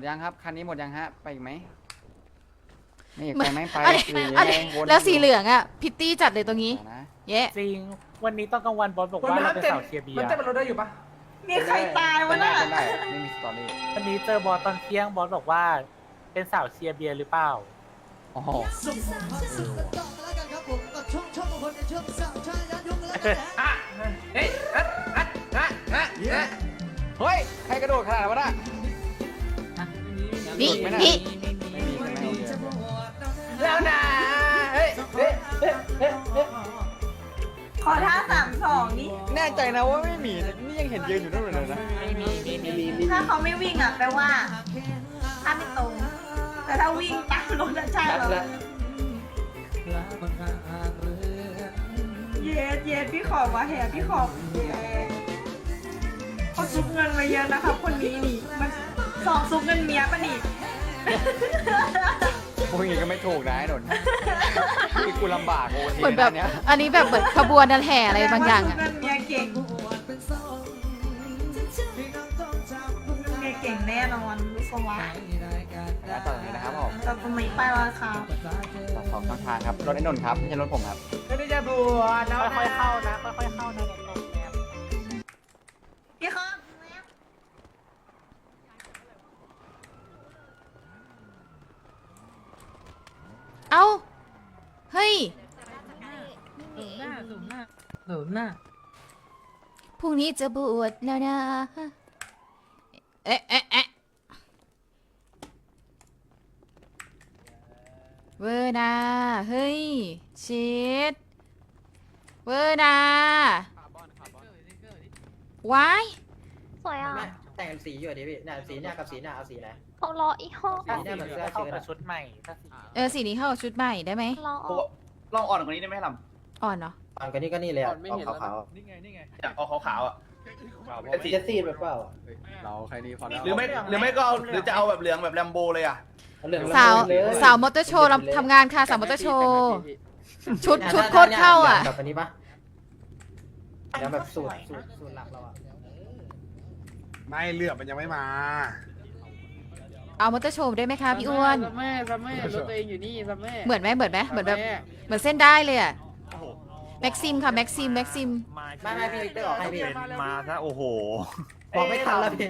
ดยังครับ คันนี้หมดยังฮะ ไปอีกไหมไม่อีกเหมืไปอนไหมไปอันนี้สี่อันนี้วนแล้วสีเหลืองอะพิตตี้จัดเลยตรงนี้เดี๋ยวนะเย้ จริง วันนี้ต้องกลางวันบอสบอกว่าเราเป็นสาวเชียร์เบียมันร์เต้นบนรถได้อยู่ปะมีใครตายวะได้น่ะได้ไม่มีสตอรี่วันนี้เจอบอสตอนเที่ยงบอสบอกว่า เป็นสาวเชียร์เบียร์หรือเปล่า โอ้โหอะเฮ้ยอะอะอะอะอะเฮ้ย ใครกระโดดขนาดนั้นวะน่ะ นี่ไม่น่านี่ไม่มีใช่ไหมโอเคแล้วนะเฮ้ยเฮ้ยเฮ้ยเฮ้ยเฮ้ยขอท่าสามสองนี่แน่ใจนะว่าไม่มีนี่ยังเห็นยืนอยู่นั่นเลยนะถ้าเขาไม่วิ่งอะแปลว่าถ้าไม่ตรง แต่ถ้าวิ่งตามรถจะใช่เหรอเย็ดเย็ดพี่ขอบว่าแห่พี่ขอบเย้เขาซุกเงินมาเยอะนะคะคนนี้นี่มัน สองซุกเงินเมียปะนี่พวกนี้ก็ไม่ถูกนะไอ้หนนที่กูลำบากโอ้โหเหมือนแบบ เนี้ยอันนี้แบบเหมือนขบวนนันแห่อะไรบางอย่างซุอะกเงินเมียเก่งซุกเงินเมียเก่งแน่นอนรู้สวะนะต่อจากนี้นะครับผมแต่ตรงนี้ไปแล้วค่ะสองสองช่องทางครับ รถไอ้นนท์ครับไม่ใช่รถผมครับไม่ได้จะบวชแล้วค่อยๆเข้านะ ค่อยๆเข้านะ เอ้า เฮ้ย สูงหน้าสูงหน้าสูงหน้าพรุ่งนี้จะบวชแล้วนะ เอ๊ะเอ๊ะเอ๊ะเวอร์นาเฮ้ย ชิด เวอร์นาว้าย สวยอะแต่งสีอยู่ดิพี่เนี่ยสีเนี่ยกับสีเนี่ยเอาสีอะไร เขารออีห้อถ้าสีเหลืองเข้ากับชุดใหม่ถ้าสีเออสีนี้เข้ากับชุดใหม่ได้ไหมรอลองอ่อนกว่านี้ได้ไหมลอ่อนเนาะตอนกันนี่ก็นี่เลยอะเอาขาวำอยากเอาขาวๆอะๆเป็นสีสีจะซีดแบบเปล่าเราใครนี้พอแล้วหรือไม่หรือไม่ก็เอาหรือจะเอาแบบเหลืองแบบแลมโบเลยอะเอเหลืองสาวเลยสาวมอเตอร์โชว์ทำทำงานค่ะสาวมอเตอร์โชว์ชุดชุดโคตรเข้าอะแบบอันนี้ปะแล้วแบบสูตรสูตรสูตรหลักเราอะไม่เลือบมันยังไม่มา เอามอเตอร์โชว์ได้ไหมคะพี่อ้วนซัมเมอร์ซัมเมอร์รถตัวเองอยู่นี่ซัมเมอร์เหมือนไหมเหมือนไหมเหมือนแบบเหมือนเส้นได้เลยอะแม็กซิมค่ะแม็กซิมแม็กซิมไม่ไม่พี่ได้ออกให้พี่มาซะโอ้โหบอกไม่ทันแล้วพี่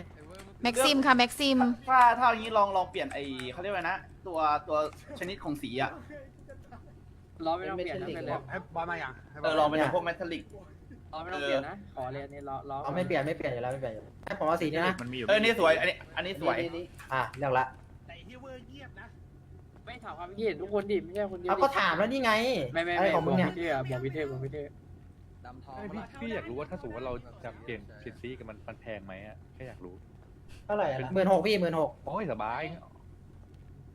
แม็กซิมค่ะแม็กซิมถ้าถ้าอย่างนี้ลองลองเปลี่ยนไอเขาเรียกว่านะ ตัวตัวชนิดของสีอะล้อไม่ต้องเปลี่ยนนะเป็นเลยให้บอลมาอย่างให้บเออลองเป็นพวกเมทัลลิก ล้อไม่ต้องเปลี่ยนนะ ขอเลยอันนี้ล้อล้อเอาไม่เปลี่ยนไม่เปลี่ยนอยู่แล้วไม่เปลี่ยนอยู่แล้วให้ผมเอาสีนี้นะเออนี่สวย อันนี้ อันนี้สวยอะเลือกละแต่ที่เวอร์เงียบนะไม่ถามความคิดเห็นทุกคนดิไม่ใช่คนเดียวเอาก็ถามแล้วนี่ไงไม่ไม่อะไรไม่ของมึงเนี่ยพี่เท่บอกพี่เท่บอกพี่เท่ดำทองพี่พี่อยากรู้ว่าถ้าสมมติว่าเราจะเปลี่ยนเปลี่ยนสีกันมันมันแพงไหมอะแค่อยากรู้เท่าไหร่หมื่นหกพี่หมื่นหกโอ้ยสบาย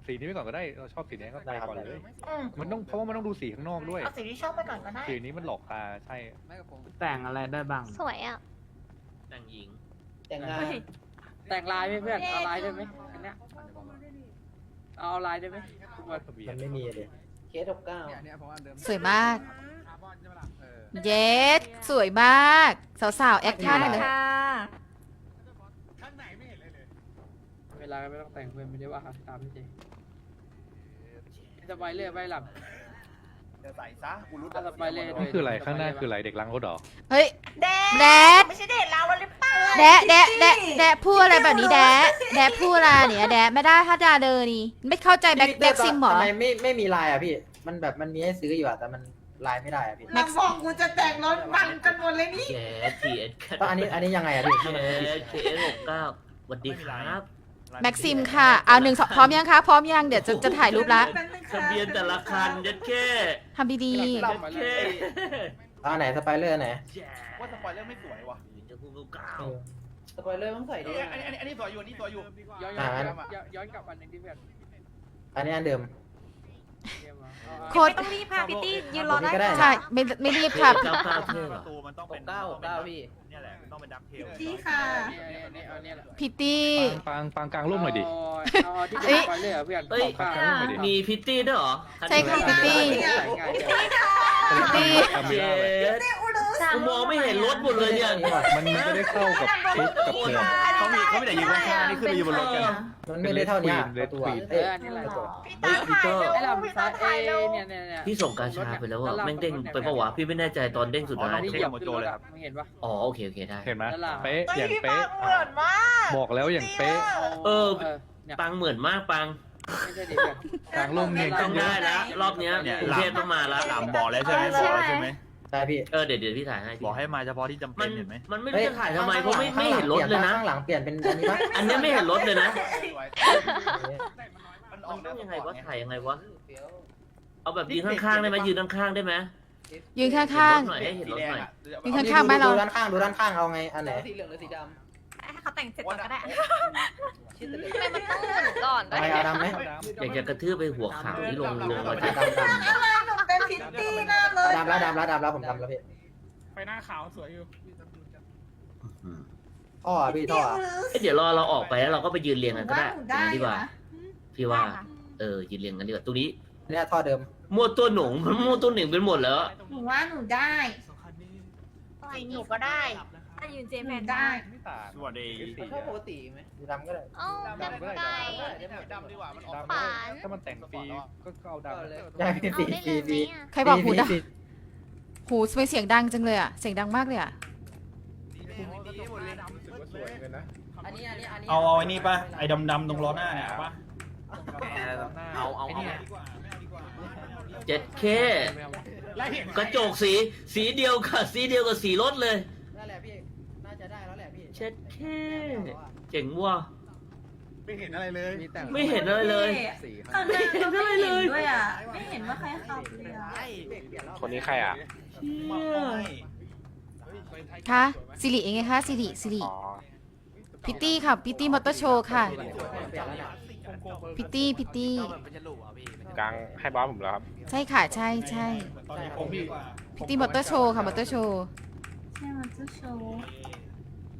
สีนี้ไปก่อนก็ได้เราชอบสีนี้ก็ได้ครับก่อนเลยมันต้องเพราะว่ามันต้องดูสีข้างนอกด้วย เอาสีที่ชอบไปก่อนก็ได้ สีนี้มันหลอกตาใช่ ไม่กับผมแต่งอะไรได้บ้าง สวยอะ แต่งงาน แต่งลายไหมเพื่อนเอาลายได้ไหมอันเนี้ยเอาลายได้ไหมทุกวันทะเบียมันนไม่มีเลยเคสหกเก้าเนี่ยเนี่ยผมอันเดิมสวยมาก คาร์บอนใช่ไหมล่ะเออเย็ดสวยมาก สาวๆ แอคท่าหน่อยเลยข้างในไม่เห็นเลยเลย เวลาก็ไม่ต้องแต่งเพื่อนไม่ได้ว่าครับตามพี่เจ สบายเลยไปหลับ จะใส่ซะกูรู้เอาสไปเลย นี่คืออะไรข้างหน้าคืออะไรเด็กล้างรถเหรอเฮ้ย แดแดด ไม่ใช่เด็ดเราหรือเปล่าแดะแดะแดะแดะพูดอะไรแบบนี้แดะแดะพูดอะไรเนี่ยแดะไม่ได้ถ้าดาเดอนี่ ไม่เข้าใจแบ็คแบ็คซิมเหรอทำไมไม่ไม่มีลายอะพี่ มันแบบมันมีให้ซื้ออยู่อะแต่มันลายไม่ได้อะพี่เราบอกกูจะแต่งรถบังกันหมดเลยนี่ก็อันนี้อันนี้ยังไงอะพี่ถ้ามันสวัสดีครับ แม็กซิมค่ะ เอาหนึ่งสองพร้อมยังคะ พร้อมยัง เดี๋ยวจะจะถ่ายรูปละทะเบียนแต่ละคันยัดแค่ทำดีลำมาเลยเอาอันไหนสไปเลอร์อันไหนว่าสปอยเลอร์ไม่สวยว่ะจะพูดเก่าเออสไปเลอร์ต้องใส่เอดิออันนี้อันนี้อันนี้สวยอยู่อันนี้สวยอยู่ย้อนอ่าย้อนย้อนกลับอันหนึ่งที่เพื่อนอันนี้อันเดิมเกมมาๆ โคเอาตรต้องรีบค่ะพี่ตี้ยืนรอได้ก็ได้ใช่ไม่ไม่รีบค่ะ เก้าเก้าเท่ปเหรอระตูมันต้องเป็นเก้าเก้าพี่เนี่ยแหละมันต้องเป็นดักเทลจี้ค่ะอันนี้เอาอันนี้แหละพิตตี้ ปางปางกลางร่มหน่อยดิ เอาเอาที่เป็นสไปเลยเหรอเพื่อนเอ้ยข้างกลางร่มหน่อยดิมีพิตตี้ด้วยเหรอใช่ค่ะ พิตตี้ใส่ง่ายเดี๋ยวพิตตี้ทำไม่ได้เลยเจ๊กูมองไม่เห็นรถหมดเลยเนี่ย มันไม่ได้เข้ากับชุดกับเพลง เขามีเขาไม่ได้ยืนข้างๆนี่ขึ้นไปอยู่บนรถกัน มันไม่ได้เท่านี้อะเลประดตูควีอะนเอเอ้ยออันนี้แหละเฮ้ยพีเตอร์ไอ้ลำซ้ายเอเนี่ยเนี่ยเนี่ยพี่ส่งกาชาไปแล้วอะแม่งเด้งไปปะวะพี่ไม่แน่ใจตอนเด้งสุดท้ายที่เหยียบขึ้นรถอะมึงเห็นปะ อ๋อโอเคโอเคได้ เห็นไหมด้านหลังเป๊ะอย่างเป๊ะบอกแล้วอย่างเป๊ะเออเนี่ยปังเหมือนมากปังไม่ใช่ดิแบบ กลางร่มเนี่ย ต้องได้แล้วรอบเนี้ยเนี่ยกรุงเทพต้องมาแล้ว หลามบอกแล้วใช่ไหมบอกแล้วใช่ไหม ใช่พี่เออเดี๋ยวเดี๋ยวพี่ถ่ายให้บอกให้มาเฉพาะที่จำมัเป็นนเห็นไหมมันไม่รู้จะถ่ายทำไมเพราะไม่ไม่เห็นรถเลยนะ ข้างหลังเปลี่ยนเป็นอันนี้ปะอันเนี้ยไม่เห็นรถเลยนะมันอมัอนกต้องยังไงวะถ่ายยังไงวะเอาแบบยืนข้างๆได้ไหมยืนข้างๆได้ไหมยืนข้างเห็นรถหน่อยให้เห็นรถหน่อยยืนข้างๆบ้านเราดูด้านข้างดูด้านข้างเอาไงอันไหนให้ เขาแต่งเสร็จก่อนก็ได้ ทำไมมันต้องหมุนก่อนเอาไงเอาดำไหมอยากจะกระทืบไปหัวขาวที่ลงลงมาดำจากดำดำหนูเป็นพิตตี้แน่เลยดำแล้วดำแล้วดำแล้วผมดำแล้วพี่ไปหน้าขาวสวยอยู่ท่ออะพี่ท่ออะเอ้ยเดี๋ยวรอเราออกไปแล้วเราก็ไปยืนเรียงกันก็ได้หนูอย่างได้นั้นอดียู่กว่านะพี่ว่า เออ ยืนเรียงกันดีกว่าตรงนี้เนี่ยท่อเดิมมั่วตัวหนุ่งมันมั่วตัวหนึ่งเป็นหมดแล้ว หนูว่าหนูได้ หนูก็ได้ถ้า ยืนเจแมนได้ ไม่ต่างสวัสดีท่อปกติไหมดูดำก็ได้เอ้ากันไกลดำดีกว่ามันออกดำขวานถ้ามันแต่งฟรีก็ก็เอาดำเลยใช่พี่เอาสีได้เลสียไหมสีอะๆใครบอกหูดังสีหูทำไมเสียงดังจังเลยอะ เสียงดังมากเลยอะเอาเอาไอ้นี่ป่ะ ไอ้ดำๆตรงล้อหน้าเนี่ยป่ะเอาเอาเอาเจ็ดเคแล้วเห็นกระจกสี สีเดียวกับสีเดียวกับสีรถเลย เจ็ดเคเจ๋งว่ะ ไม่เห็นอะไรเลยไม่เห็นอะไรเลยข้างหน้าก็ไม่เห็นด้วยอะ ไม่เห็นว่าใครขับเลยอะคนนี้ใครอะคะสิริเองไงคะสิริสิริพิตตี้ค่ะพิตตี้มอเตอร์โชว์ค่ะพิตตี้พิตตี้กลางให้บ้าผมแล้วครับ ใช่ค่ะใช่ใช่ตอนนี้ผมพี่พิตตี้มอเตอร์โชว์ค่ะมอเตอร์โชว์ใช่มันจะโชว์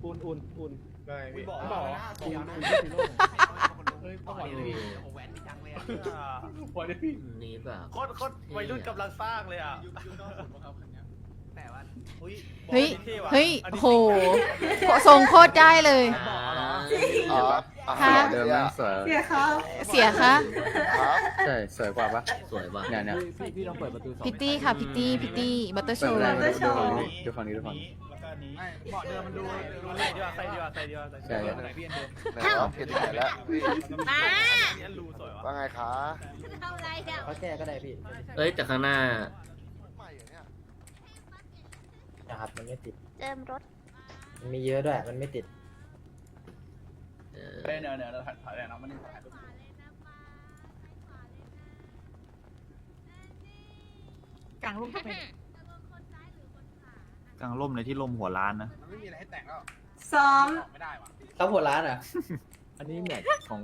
อุ่นอุ่นอุ่นได้พี่บอกบอกว่านะอุ่นอุ่นเฮ้ยต้องบอกเลยวันนี้พี่นี่แบบโคตรโคตรวัยรุ่นกำลังสร้างเลยอะเฮ้ยเฮ้ยโหทรงโคตรได้เลยอ๋อค่ะเดิมนั่งสวยเดี๋ยวเขาเสียคะใช่สวยกว่าปะสวยว่ะเนี่ยเนี่ยพิตตี้ค่ะพิตตี้พิตตี้มอเตอร์โชเปิดว์อะไรดูดูดูฝั่งนี้ดูฝั่งนี้แล้วก็ อันนี้เบาะเดิมมันดูดูเลยดีกว่าใส่ดีกว่าใส่ดีกว่าใส่ใช่ดีกว่าไหนพี่เอ็นดูมาเอ็นรูสวยว่ะว่าไงคะทำไรเดี๋ยวเขาแก้ก็ได้พี่เอ้ยแต่ข้างหน้านะครับมันไม่ติดเจิมรถมันมีเยอะด้วยมันไม่ติดเออเดี๋ยวเดี๋ยวเดี๋ยวถ่ายถ่ายแล้วมันนี่ถ่ายรูปกลางรูปก็เป็น กลางร่มเลยที่ร่มหัวร้านนะ มันไม่มีอะไรให้แต่งแล้วซ้อม ไม่ได้ว่ะเขาหัวร้านอะอันนี้แมทของ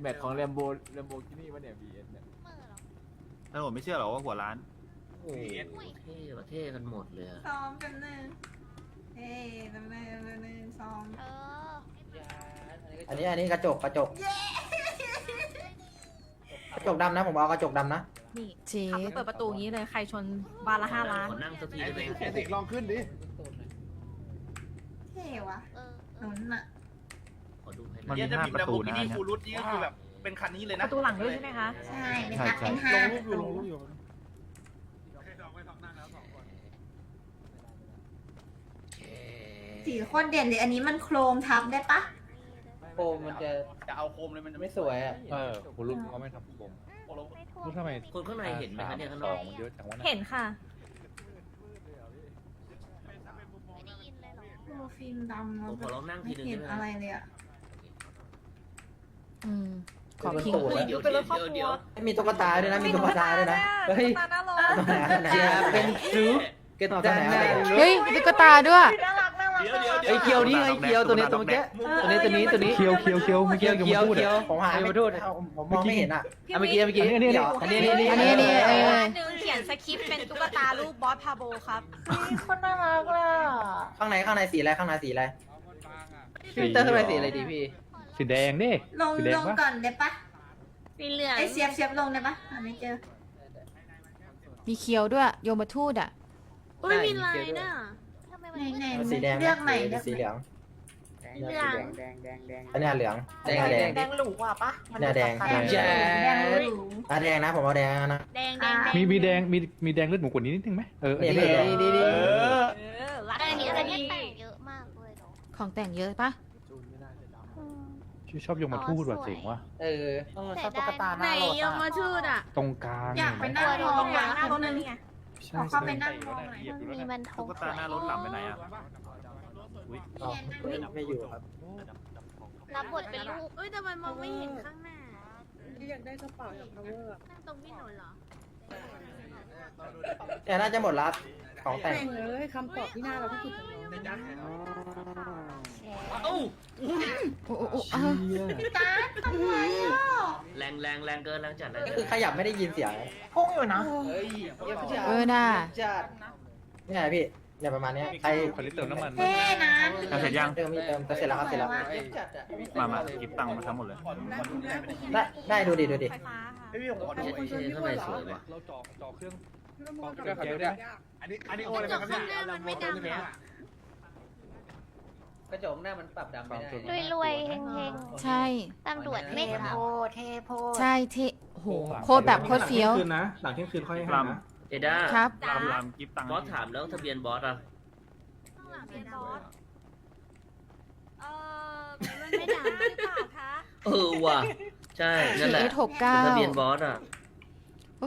แมทของแรมโบแรมโบกินี่วะเนี่ย BS เนี่ยถ้าผมไม่เชื่อหรอกว่าหัวร้าน โอ้โหเท่ว่ะเท่กันหมดเลยอะซ้อมกันหนึ่งเฮ้ยแป๊บนึงแป๊บนึงซ้อม เอออันนี้อันนี้กระจกกระจกกระจกดำนะผมเอากระจกดำนะ นี่เจ๊ขับไปเปิดประตูอย่างนี้เลยใครชนบานละห้าล้าน ขอนั่งสักทีได้ไหมแอนติกลองขึ้นดิ เท่วะเออหนุนอะขอดูให้หมันน่อย มีห้าประตูนะนี่ฟูรุตนี่ก็คือแบบเป็นคันนี้เลยปนะระตูหลังด้วยใช่ไหมคะ ใช่เป็นนับเป็นห้าประตูสีโคตรเด่นเลยอันนี้มันโครมทับได้ปะโฟมมันจะจะเอาโคมเลยมันจะไม่ไม่สวยอะ เออคุณลุงเขาไม่ทำผม โคมไม่ถูกลุงทำไม คนข้างในเห็นไหมคะเนี่ยข้างนสออกงมันเยอะจังวะเห็นค่ะไม่ได้ยินเลยเหรอโอ้ฟิล์มดำผมขอลองนั่งไม่ทีนึงเห็นได้ไหมอะไรเลยอะอืมขอพิงโอ้โหเดี๋ยวเดี๋ยวเดี๋ยวเดี๋ยวมีตุ๊กตาด้วยนะ มีตุ๊กตาด้วยนะ เฮ้ยตาหน้าร้อจะเป็นซูกระตาเฮ้ยมีตุ๊กตาด้วยน่ารักน่ารัก เดี๋ยวเดี๋ยวไอ้เคียวนี่ไอ้เคียวตัวนี้ตัวเมื่อกี้ตัวนี้ตัวนี้ตัวนี้เคียวเคียวเคียวเมื่อกี้เคียวยังเคียวมาพูดเคียวอะผมหาไม่พูดผมมองไม่เห็นอะเมื่อกี้เมื่อกี้อันนี้อันนี้อันนี้อันนี้อันนี้อันนี้เออหนึ่งเขียนสคริปต์เป็นตุ๊กตารูปบอสพาโบครับคนน่ารักเลยอะข้างในข้างในสีอะไรข้างในสีอะไรสีเตอร์ข้างในสีอะไรดีพี่สีแดงดิลงสีแดลงงปะก่อนได้ปะสีเหลืองไอเสียบเสียบลงได้ปะหาไม่เจอมีเคียวด้วยโยมทูตอะอุ้ยมีลายน่ะทำ ไมมันไหนมืดไหนสีแดงเลือกไหนหรือสีเหลืองเหลืองแดงแดงแดงอันเนี้ยเหลืองอันเนี้ยแดง แดงหลูกว่าปะเนี่ยแดง แดงแดง แดงหรูอะแดงนะผมเอาแดงนะ แดงแดงแดงมีมีแดงมีมีแดงเลือดหมูกว่านี้นิดนึงไหมเอออันเนี่ยนี้พี่เลยแดงเออเออรักอันนี้อันนี้แต่งเยอะมากเลยเนาะของแต่งเยอะปะอืมชื่อชอบยมมาทูตว่ะเจ๋งว่ะเออ เออชอบตุ๊กตาหไหนน้ารถยมมาอะชูดอะ ตรงกลางอยากไปนั่งมองอะหน้ารถนี่ไงใช่ ขอเข้าใช่ไปนั่งมองหน่อยมันมีมันทองตุ๊กตาหน้ารถหลับไปไหนอะอ๋อไม่อยู่ครับรับบทเป็นลูกเอ้ยแต่มันมองไม่เห็นข้างหน้าอยากได้กระเป๋าจาก power นั่งตรงพี่หนูเหรอเนี่ยน่าจะหมดละของแต่งแต่งเลยคำตอบที่น่ารักที่สุดของน้อง เลยนะเอ้าโอ้โอ้โอ้เออพี่ตาทำไมอะแรงแรงแรงเกินแรงจัดแรงก็จัดคือขยับไม่ได้ยินเสียงพุ่งอยู่นะเออน่ะเนี่ยพี่เนี่ยประมาณเนี้ยใครคอนดิเติมน้ำมัน เท่นะเอาเสร็จยัง เติมมีเติมแต่เสร็จแล้วครับเสร็จแล้วมามากิบตังค์มาทั้งหมดเลย ได้ได้ดูดิดูดิไม่พี่ผมขอดูเท่เท่ข้างในสวยว่ะเราจ่อจ่อเครื่องเดี๋ยวขอดูด้วยอันนี้อันนี้โอ้เลยไหมครับเนี่ยมันไม่ดังเหรอ กระจกหน้ามันปรับดำไม่ได้รวยรวยๆเฮงเฮงใช่ ๆตำรวจไม่ทเทโพใช่เทโอ้โหโคตรแบบโคตรเฟี้ยวคืนนะ หลังเที่ยงคืนค่อยให้ลนะ เอด้าครับำลำลำกิบตังค์บอสถามแล้วทะเบียนบอสอะข้างหลังเป็นบอสเออมันไม่ดังหรือเปล่าคะเออว่ะ ใช่นั่นแหละ CS หกเก้าทะเบียนบอสอะ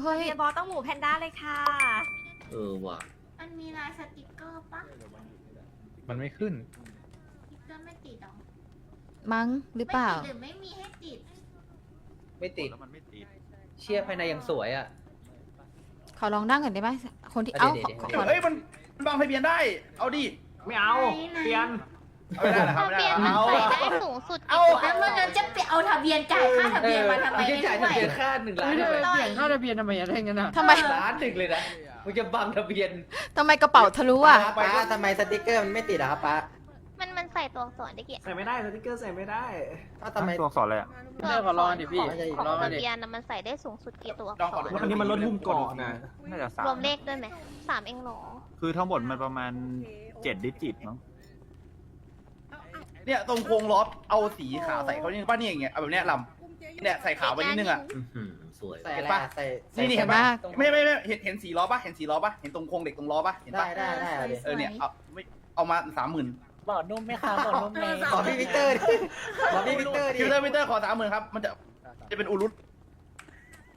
เฮ้ยเบียบอสต้องหมูแพนด้าเลยค่ะเออว่ะ มันมีลายสติกเกอร์ปะมันไม่ขึ้น ติดหรอมั้งหรือเปล่า ไม่ติดหรือไม่มีให้ติด ไม่ติด แล้วมันไม่ติด เชียร์ภายในยังสวยอะ ขอลองนั่งก่อนได้ไหมคนที่อะเอ้าเดี๋ยวขอเดี๋ยวขอเฮ้ยมันมันบังทะเบียนได้ เอาดิ ไม่เอาเปลี่ยน เอาไม่ได้เหรอครับทะไม่ได้เบียนเหรมัอนเอาใส่ได้สูงสุดเอา กี่ตัวแล้วเมื่อนั้นจะไปเอาทะเบียนจ่ายค่าทะเบียนมาทำไมไม่ใช่จ่ายทะเบียนค่าหนึ่งล้านเฮ้ยทำไมเปลี่ยนค่าทะเบียนทำไมอะไรเงี้ยน่ะทำไมล้านหนึ่งเลยนะมึงจะบังทะเบียน ทำไมกระเป๋าทะลุอะ ป้าทำไมสติกเกอร์มันไม่ติดอะครับป้ามันมันใส่ตัวอักษรได้กี่ใส่ไม่ได้สติ๊กเกอร์ใส่ไม่ได้ก็ทำไม ตัวอักษรอะไรอะเดี๋ยวขอรอดิพี่ขอของรอทะดิ เบียนน่ะมันใส่ได้สูงสุดกี่ตัวอักลองษก่อนรเลยอันนี้มันลดหุ้มเกาะนะ น่าจะสามรวมเลขด้วยไหมสามเองเหรอคือทั้งหมดมันประมาณเจ็ดดิจิตมั้ง เนี่ยตรงโครงล้อเอาสีขาวใส่เขานี่ป้านี่อย่างเงี้ยเอาแบบเนี้ยลำเนี่ยใส่ขาวไปนิดนึงอะ อื้อหือสวยใส่ว่ะอะไรอะใส่ใส่นี่นี่เห็นมากไม่ไม่ไม่เห็นเห็นสีล้อปะเห็นสีล้อปะเห็นตรงโครงเหล็กตรงล้อปะเห็นได้ปะได้ได้เอาดิเออเนี่ยเอาไม่เอามาสามหมื่น บอกนุ่มไหมคะบอกนุ่มไหมขอพี่วิกเตอร์ดิขอพี่วิกเตอร์ดิคิวเตอร์มิเตอร์ขอสามหมื่นครับ มันจะจะเป็นอูรุต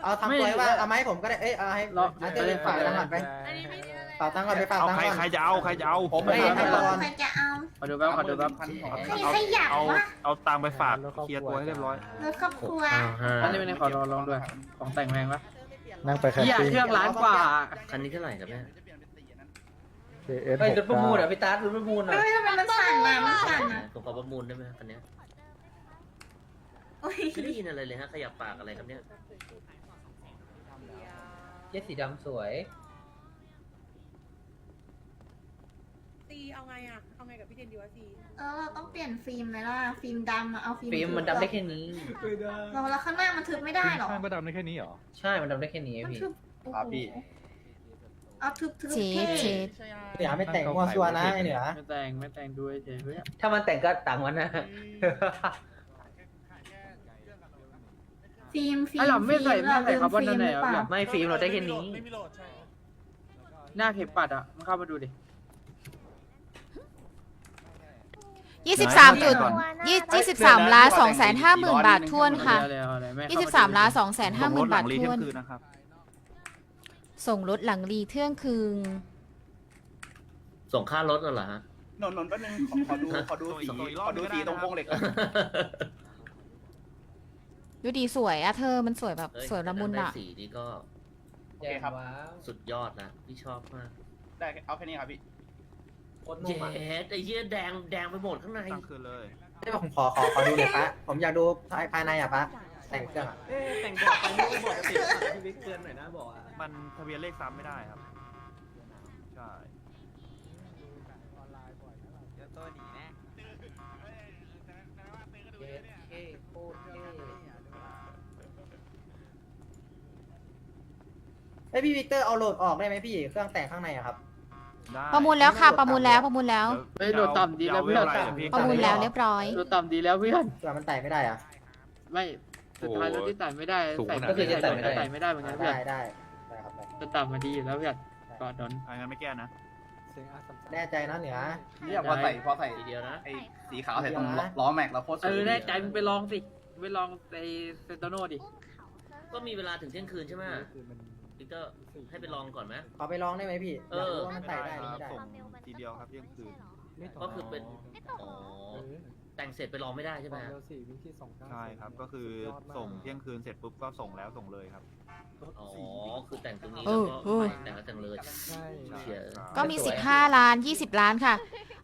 เอาทำตัวให้ว่าเอามาให้ผมก็ได้เอ้ยเอาให้รอเอาเตอร์ฝากตังค์ก่อนไปอันนี้ไม่ได้อะไรฝากตังค์ก่อนไปฝากเอาตังค์ใครก่อนใครจะเอาใครจะเอาผมเฮ้ยให้ก่อนใครจะเอาขอดูแป๊บขอดูแป๊บพันของใครขยันเอาวะเอาตังค์ไปฝากเคลียร์ตัวให้เรียบร้อยรถครอบครัวเก้าห้าอันนี้ไม่ได้ขอรอลองด้วยของแต่งแพงปะนั่งไปแคมเหี้ยปิ้งเครื่องล้านกว่าคันนี้เท่าไหร่ครับเนี่ย KS เฮ้ยรถประมูลเหรอ69พี่ตาร์รถประมูลเหรอเฮ้ยทำไมมันสั่นมามันสั่นอะผมขอประมูลได้ไหมคันเนี้ยโอ้ยไม่ได้ยินอะไรเลยฮะขยับปากอะไรครับเนี่ยเจ๊สีดำสวย ตีเอาไงอะ เอาไงกับพี่เทนดีวะซีเออเราต้องเปลี่ยนฟิล์มไหมล่ะฟิล์มดำอะเอาฟิล์มฟิล์มมันดำได้แค่นี้ เราแล้วข้างหน้ามันทึบไม่ได้หรอข้างก็ดำได้แค่นี้เหรอ ใช่มันดำได้แค่นี้มันพี่ ทึบโอ้ครับโหพี่ เอาทึบทึบเจ๊เท่เจ๊เหนือไม่แต่งมั่วซัวนะไอ้เหนือไม่แต่งไม่แต่งด้วยเฉยเฮ้ยถ้ามันแต่งก็ต่างวันนะฟิล์มฟิล์ไอ้มหล่ำไม่ใส่ฟิล์ไม่ใส่คาร์บอนฟิล์มนั่นไหนหรือเปล่าอะไม่ฟิล์มเราได้แค่นี้หน้าเข็มปัดอะมันเข้ามาดูดิยี่สิบสามจุดยี่ยี่สิบสามล้านสองแสนห้าหมื่นบาททวนค่ะเอาเลยเอาเลยไม่เข้ยี่มสิบสามล้านสองแสนห้าส่งหรมื่ถนหลับางทรีทเที่วยนงคืนนะครับ ส่งรถหลังรีเที่ยงคืน ส่งค่ารถน่ะเหรอฮะ นนท์นนท์แป๊บนึงขอขอดูขอดูสีขอดูสีตรงโครงเหล็กก่อนดูดีสวยอะเธอมันสวยแบบเฮ้ยสวยละมุนแต่อะได้สีนี่ก็โอเคครับ สุดยอดนะพี่ชอบมากได้เอาแค่นี้ครับพี่เย็ดไอ้เหี้ยแดงแดงไปหมดข้างใน ตั้งคืนเลย ได้ผมขอขอขอดูหน่อยปะผมอยากดูภายในอะปะ แต่งเครื่องอะแต่งบอกไปนี่บอกติดพี่วิกเตือนหน่อยนะบอกอะมันทะเบียนเลขซ้ำไม่ได้ครับ ใช่เฮ้ยพี่วิกเตอร์เอาโหลดออกได้ไหมพี่ เครื่องแต่งข้างในอะครับประมูลแล้วค่ะ ประมูลแล้วประมูลแล้ว เฮ้ยโดดต่ำดีแล้วเพื่อนประมูลแล้วเรียบร้อยโดดต่ำดีแล้วเพื่อนเผื่อมันไต่ไม่ได้อะไม่ สุดท้ายรถที่ไต่ไม่ได้สูงใส่ขนาด ก็คือนั้นจะไต่ไม่ได้ไต่ไม่ได้เหมือนกันเพื่อนได้ได้ได้ครับได้จะต่ำมาดีอยู่แล้วเพื่อนก่อนดอนงั้นไม่แก้นะ แน่ใจนะเหนือ เนี่ยพอใส่พอใส่ทีเดียวนะไอ้สีขาวใส่ตรงล้อแม็กแล้วโคตรสเอวยอแน่ใจมึงไปลองสิไปลองไอเซนโตโน่ดิก็มีเวลาถึงเที่ยงคืนใช่ไหมวิกเตอร์ให้ไปลองก่อนไหม ขอไปลองได้ไหมพี่เออ ยากอรู้ว่ามันไต่ได้หรือไม่ได้ทีเดียวครับเที่ยงคืน ก็คือเป็น อ๋อ แต่งเสร็จไปลองไม่ได้ใช่ไหมฮะใช่ครับ ก็คือส่งเที่ยงคืนเสร็จปุ๊บก็ส่งแล้วส่งเลยครับ อ๋อ คือแต่งตรงนี้เอแล้วอก็เออ ไปแต่งแล้วแต่งเลยเชียร์ ก็มี15 ล้าน 20 ล้านค่ะ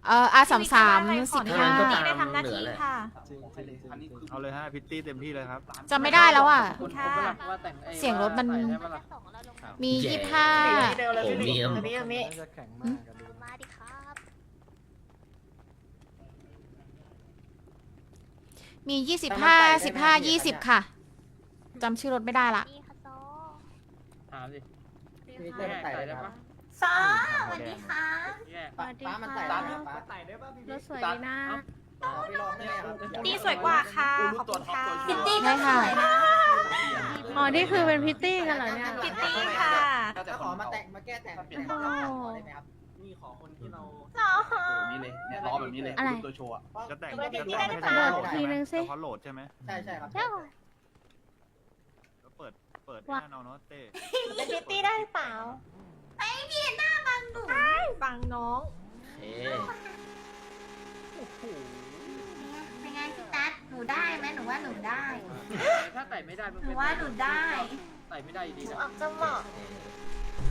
เอ่ออาสามสามสิบห้าก็ตามเหนือแหละเอาเลยฮะพิตตี้เต็มที่เลยครับ จำไม่ได้แล้วอะ คุณคุณว่าว่าแต่งไอ้เสียงรถมันใส่ได้ปะล่ะมีแย่25 โอ้เมียมมาดิครับ มี25 15 20ค่ะจำชื่อรถไม่ได้ละนี่ค่ะโซถามดิพี่เตอร์มันไต่ได้ไหมซอสวัสดีค่ะแย่ป้าป้ามันไต่ได้ไหมป้าไต่ได้ป่ะพี่รถสวยดีนะขอไปลองได้ไหมครับนี่สวยกว่าค่ะ ขอบคุณค่ะพิตตี้ได้ก็สค่ะวยนะ อ๋อ นี่คือเป็นพิตตี้กันเหรอเนี่ย พิตตี้ค่ะ ถ้าขอมาแต่งมาแก้แต่งแต่งขอได้ไหมครับ นี่ขอคนที่เราแบบนี้เลยเนี่ยล้อแบบนี้เลยอะไร ตัวโชว์อะจะแต่งไม่ได้จะไม่แต่ได้งไม่ได้บอกทีนึงสิเขาโหลดใช่ไหมใช่ใช่ครับเจ้าแล้วเปิดเปิดว่าแน่นอนเนาะเต้เป็นพิตตี้ได้เปล่าไอ้พี่หน้าบังหนูบังน้องเอ๊ะเป็นไงพี่ตั๊ดหนูได้ไหมหนูว่าหนูได้ ถ้าไต่ไม่ได้มันหนูเป็นว่าหนูได้ไต่ไม่ได้อยู่ดีหนูนะออกจะเหมาะ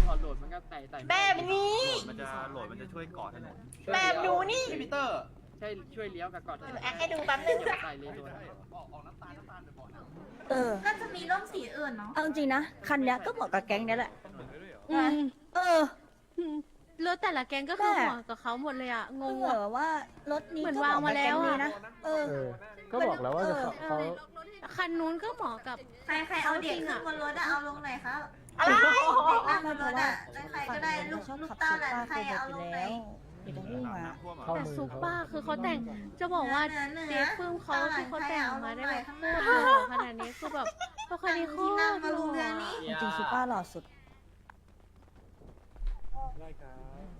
พอโหลดมันก็ไต่ไต่ไม่แบได้บนี้โหลดมันจะโหลดมันจะช่วยเกาะถนนแบบหนูนี่พีเตอร์ใช่ช่วยเลี้ยวกับก่อนหนูแอคให้ดูแป๊บนึงไต่เลยตัวนะออกออกน้ำตาลน้ำตาลบ่อยๆนะเออน่าจะมีร่มสีอื่นเนาะเอาจริงๆนะ คันเนี้ยก็เหมาะกับแก๊งเนี้ยแหละอืมเออ รถแต่ละแกงก็คือแม่เหมาะกับเขาหมดเลยอะงก็งเหมืออะนว่ารถนี้เหมือนก็วางเหมามาะกับแล้แก๊งวนี้อะนะเออ ก็บอกแล้วว่าจะเขา คันนู้นก็เหมาะกับ ใครใครเอาเด็กขึ้นบนรถอะเอาลงหน่อยครับอะไร เด็กนั่งบนรถอะแล้วใครก็ได้ลูกลูกเต้าหลานใครเอาลงหน่อยเดี๋ยวจะวิ่งมาน้ำท่วมอะแต่ซุปเปอร์คือเขาแต่งจะบอกว่าเหนือเหนือเดฟปลื้มเขาที่เขาแต่งมาได้แบบข้างโคหน้าตรหล่อขนาดนี้คือแบบเขาคนนี้โคที่ตนั่งรมาหลล่งเรืออนี่จริงๆซูเปอร์หล่อสุด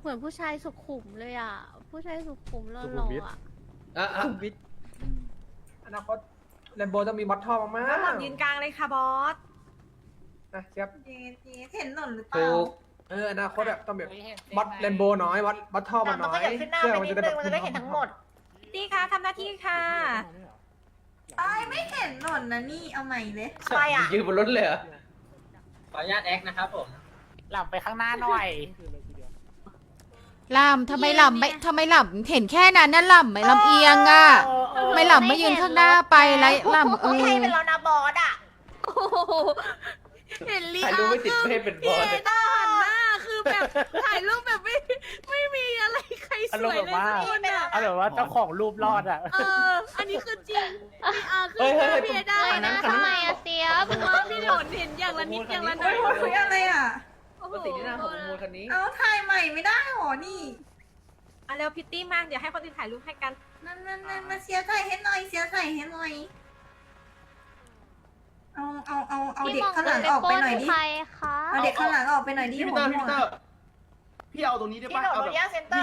เหมือนผู้ชายสุขุมเลยอะ ผู้ชายสุขุมหล่อๆอะ อะอะวิทอนาคตแลมโบต้องมีมอทท่อมากแล้วหลับยืนกลางเลยค่ะบอสๆนะเจี๊ยบเจ๊เจ๊เห็นหล่นหรือเปถูล่ากเอออนาคตอะต้องแบบมัดแลมโบน้อยมัดมัดท่อมันน้อยเสื้อมันจะได้แบบดีค่ะทำหน้าที่ค่ะไอ้ายไม่เห็นหล่นนะนี่เอาใหม่เลย ใครอะยืนบนรถเลยเหรอ ขออนุญาตแอคนะครับผม หลับไปข้างหน้าหน่อย ลำทำไมลำไม่ทำไมลำเห็นแค่นั้นน่ะลำไม่ลำเอียงอะไม่ลำไม่ยืนข้างหน้าไปแล้วลำเอโอเคอเป็นแล้วนะบอสอะโอ้โหเห็นลีถ่ายรูปไม่ติดไม่ให้เป็นบอลเลยตาหันหน้าคือแบบถ่ายรูปแบบไม่ไม่มีอะไรใครสอารมวยณ์แบบเลยว่าสักคนอะเอาแบบว่าเจ้าของรูปรอดอะ เออ อันนี้คือจริงพี่อาคือเฮ้ยเฮ้ยเฮ้ย พี่เอด้าอันนั้นนะอันนั้นทำไมอะเสียเพิ่งว่าพี่หล่นเห็นอย่างละนิดอย่างละหน่เฮ้อยยคุยอะไรอะโอ้โห ปกตินี่นะผมขโมยคันนี้ เอาถ่ายใหม่ไม่ได้หรอนี่ อะเร็วพิตตี้มาเดี๋ยวให้คนอื่นถ่ายรูปให้กัน นั่นนั่นนั่นมาเสียถ่ายให้หน่อยเสียถ่ายให้หน่อย เอาเอาเอาเอาเด็กข้างหลังออกไปหน่อยดิ ใครคะเอาเด็กข้างหลังออกไปหน่อยดิพี่หัเตวอร์พี่หัวเตอร์พี่เอาตรงนี้ได้ปะเอาแบบพี่เห็นพี่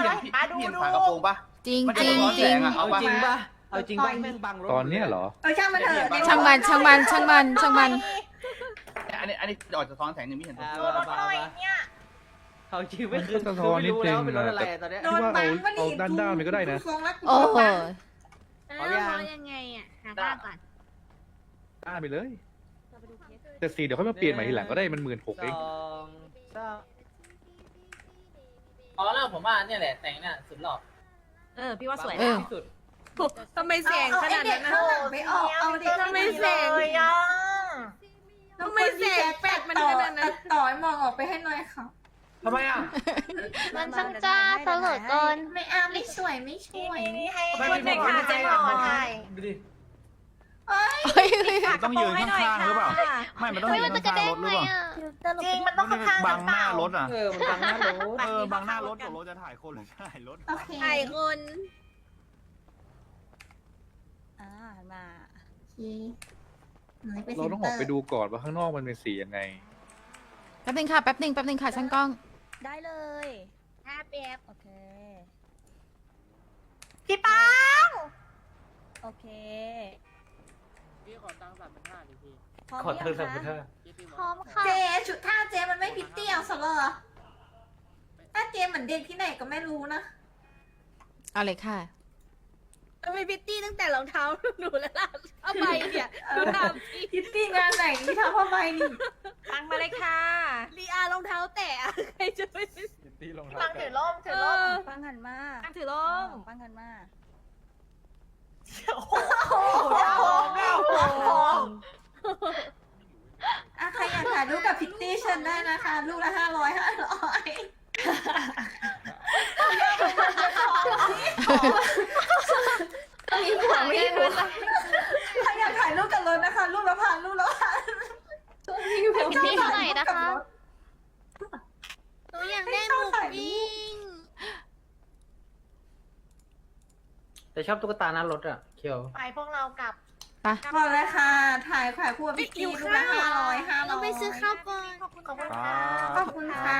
พี่เห็นฝากระโปรงปะจริงมันจจะริงสะท้อนจแสริงงอะเอาเอาปะจริงป่ะเอาจริงป่ะแม่งบังรถตอนเนี้ยเหรอ เออช่างมันเถอะเด็กช่างมันช่างมันช่างมันช่างมัน อันนี้อันนี้ออกจะสะท้อนแสงหนึ่งไม่เห็นตัวอ่าเสื้อมามามาเอาจริงไม่คือสะท้อนนิดนึงไม่รู้แล้วอะเป็นรถอะไรตอนเนี้ย โดนบังปะเอาด้านๆไปก็ได้นะ ทรงแล้วโอ้โหแล้วเรายังไงอะ หาบ้านก่อนได้ไปเลยแต่สีเดี๋ยวค่อยมาเปลี่ยนใหม่ทีหลังก็ได้มันหมื่นหกสเององสามอ๋อแล้วผมว่าเนี่ยแหละแต่งเนี่ยสุดหล่อเออ พี่ว่าสวยเออที่สุดทำไมเสียงขนาดนั้นข้างหลันะงไปออกเอาเด็กทำไมเสียง ทำไมเสียงเป็ดมันขนาดนั้นต่อยมองออกไปให้หน่อยค่ะทำไมอะมันช่างจ้าเสลอเกินไม่เอาไม่สวยไม่ช่วยทำไมมีผมไม่ให้อะดูดิเฮ้ยต้องยืนข้างๆหรือเปล่าไม่มันต้องเฮ้ยยืมันนจะกระข้างเด้ๆรงถหไหรือเปล่ามอะจริงมันต้องข้างบังหน้ารถอะเออมันบังหน้ารถเออบังหน้ารถกับรถจะถ่ายคนหรือถ่ายรถโอเคไอ้คนอ่า หันมาเราต้องออกไปดูก่อนว่าข้างนอกมันเป็นสียังไง แป๊บนึงค่ะแป๊บนึงแป๊บนึงค่ะช่างกล้อง ได้เลยแอบแอบโอเค พี่ปังโอเค พี่ขอตังค์สามพันห้าดิพี่พร้อมขอยังเธอสัมคะเธอพี่พี่พร้อมค่ะ เจชุดท่าเจมันไม่พิตตี้เอาซะเลยถ้าเจเหมือนเด็กที่ไหนก็ไม่รู้นะ เอาเลยค่ะ มันเป็นพิตตี้ตั้งแต่รองเท้าหนูแล้วล่ะเอาไปเนี่ยดูตามพี่พิตตี้งานไหนนี่ทำผ้าใบนี่ ตังมาเลยค่ะ ลีอารองเท้าแตะใครจะไปตีลงปังถือร่มถือเอร่มอปังหันมาตังถือร่มปังหันมาโอ้โหโอ้โหอะใครอยากถ่ายรูปกับพิตตี้เชิญได้นะคะ ลูกละห้าร้อยห้าร้อย มีผัวมีผัวใครอยากถ่ายรูปกับรถนะคะ รูปละพันรูปละพันพิตตี้เท่าไหร่นะคะ หนูอยากได้หมูปิ้งแต่ชอบตุ๊กตาหน้ารถอะ เคียว ไปพวกเรากลับพอแล้วค่ะ ถ่ายขายคู่กับพิตตี้รูปละห้าร้อยห้าร้เราอยไปซื้อข้าวก่อน ขอบคุณค่ะ ขอบคุณค่ะ